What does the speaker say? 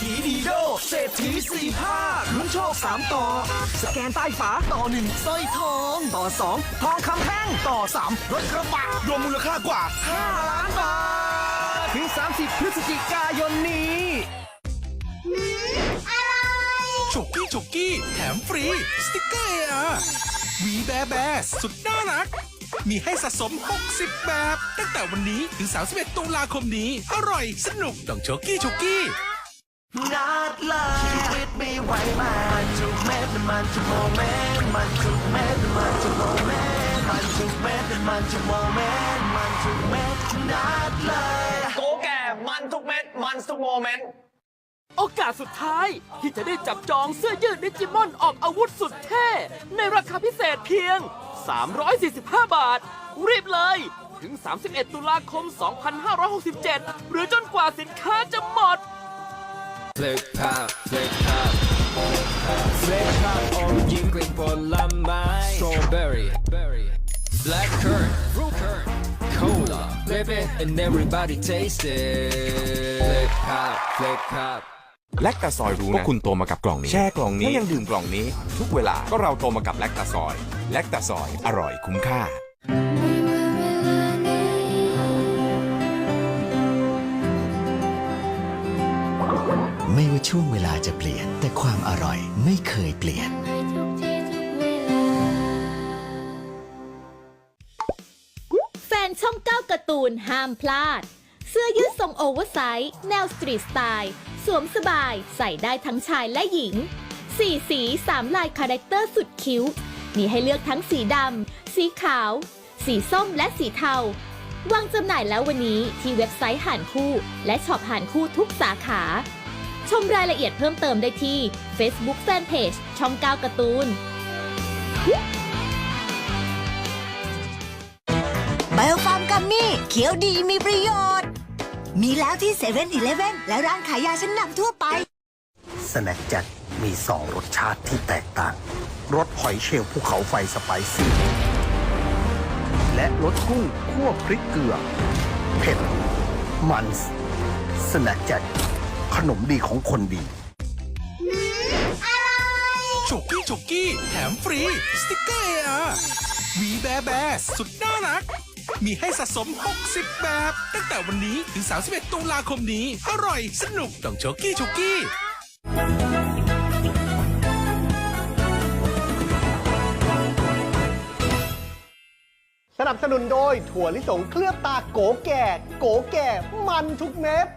สี่ภาคลุ้นโชคสามต่อ สแกนใต้ฝาต่อหนึ่งสร้อยทอง ต่อสองทองคำแท่งต่อสามรถกระบะรวมมูลค่ากว่า 5 ล้านบาท ถึง 30 พฤศจิกายนนี้จุกกี้จุกกี้ แถมฟรี สติกเกอร์อะวีแบร์แบร์สุดน่ารัก มีให้สะสม 60 แบบ ตั้งแต่วันนี้ถึง 31 ตุลาคมนี้ อร่อยสนุกต้องโชกี้จุกกี้ นัดเลยชีวิตไม่ไหวมันทุกเม็ดมันทุกโมเมนต์มันทุกเม็ดมันทุกโมเมนต์มันทุกเม็ดมันทุกโมเมนต์มันทุกเม็ดนัดเลยโกแก่มันทุกเม็ดมันทุกโมเมนต์โอกาสสุดท้ายที่จะได้จับจองเสื้อยืดดิจิมอนออกอาวุธสุดเท่ ในราคาพิเศษเพียง 345 บาท รีบเลย ถึง 31 ตุลาคม 2567 หรือจนกว่าสินค้าจะหมด Flip pop, flip pop. Flip pop om gin green ผลไม้ Strawberry, berry, black currant, fruit currant, cola. Flip it and everybody taste it. Flip pop, flip pop. แลคตาซอยรู้นะว่าคุณโตมากับกล่องนี้ แช่กล่องนี้แล้วยังดื่มกล่องนี้ ทุกเวลาก็เราโตมากับแลคตาซอย แลคตาซอยอร่อยคุ้มค่า ช่วงเวลาจะเปลี่ยน แต่ความอร่อยไม่เคยเปลี่ยน แฟนช่องเก้าการ์ตูนห้ามพลาด เสื้อยืดทรงโอเวอร์ไซส์แนวสตรีทสไตล์ สวมสบายใส่ได้ทั้งชายและหญิง สี่สีสามลายคาแรคเตอร์สุดคิ้ว มีให้เลือกทั้งสีดำ สีขาว สีส้มและสีเทาวางจำหน่ายแล้ววันนี้ที่เว็บไซต์ห่านคู่ และช็อปห่านคู่ทุกสาขา ชมรายละเอียดเพิ่มเติมได้ที่ Facebook Fanpage ช่องเก้าการ์ตูน ไบโอฟาร์มกัมมี่เขียวดีมีประโยชน์ มีแล้วที่เซเว่นอีเลฟเว่นและร้านขายยาชั้นนำทั่วไป สแน็คแจ็คมีสองรสชาติที่แตกต่าง รสหอยเชลล์ภูเขาไฟสไปซี่ และรสกุ้งคั่วพริกเกลือ เผ็ด มันส์สแน็คแจ็ค ขนมดีของคนดีจุกกี้จุกกี้แถมฟรี สติกเกอร์อะวีแบร์แบร์สุดน่ารัก มีให้สะสม 60 แบบ ตั้งแต่วันนี้ถึง 31 ตุลาคมนี้ อร่อยสนุกต้องโชกี้จุกกี้สนับสนุนโดยถั่วลิสงเคลือบตาโกแก่ โกแก่ มันทุกเม็ด